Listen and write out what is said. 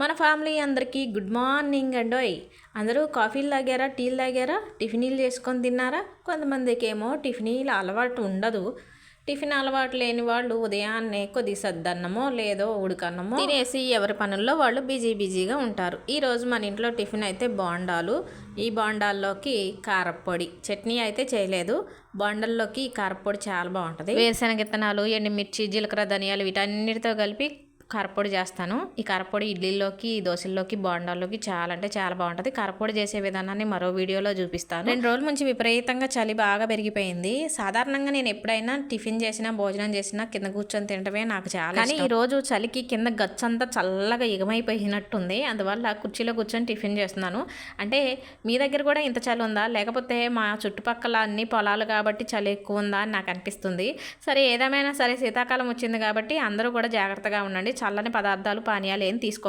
మన ఫ్యామిలీ అందరికీ good morning అండోయ్. అందరూ కాఫీలు తాగారా టీలు తాగారా? టిఫినీలు చేసుకొని తిన్నారా? కొంతమందికి ఏమో టిఫినీలు అలవాటు ఉండదు. టిఫిన్ అలవాటు లేని వాళ్ళు ఉదయాన్నే కొద్ది సద్దన్నమో లేదో ఉడకన్నమో తినేసి ఎవరి పనుల్లో వాళ్ళు బిజీ బిజీగా ఉంటారు. ఈరోజు మన ఇంట్లో టిఫిన్ అయితే బోండాలు. ఈ బోండాల్లోకి కారప్పొడి. చట్నీ అయితే చేయలేదు. బోండల్లోకి కారపొడి చాలా బాగుంటుంది. వేరుశనగ విత్తనాలు ఎండుమిర్చి జీలకర్ర ధనియాలు వీటన్నిటితో కలిపి కారపొడి చేస్తాను. ఈ కారపొడి ఇడ్లీలోకి దోశల్లోకి బోండాల్లోకి చాలా అంటే చాలా బాగుంటుంది. కారపొడి చేసే విధానాన్ని మరో వీడియోలో చూపిస్తాను. రెండు రోజుల నుంచి విపరీతంగా చలి బాగా పెరిగిపోయింది. సాధారణంగా నేను ఎప్పుడైనా టిఫిన్ చేసినా భోజనం చేసినా కింద కూర్చొని తినటమే నాకు చాలా కానీ ఈ రోజు చలికి కింద గచ్చంతా చల్లగా ఎగమైపోయినట్టుంది. అందువల్ల కుర్చీలో కూర్చొని టిఫిన్ చేస్తున్నాను. అంటే మీ దగ్గర కూడా ఇంత చలి ఉందా? లేకపోతే మా చుట్టుపక్కల అన్ని పొలాలు కాబట్టి చలి ఎక్కువ ఉందా అని నాకు అనిపిస్తుంది. సరే ఏదేమైనా సరే శీతాకాలం వచ్చింది కాబట్టి అందరూ కూడా జాగ్రత్తగా ఉండండి. చల్లని పదార్థాలు పానీయాలు ఏం తీసుకో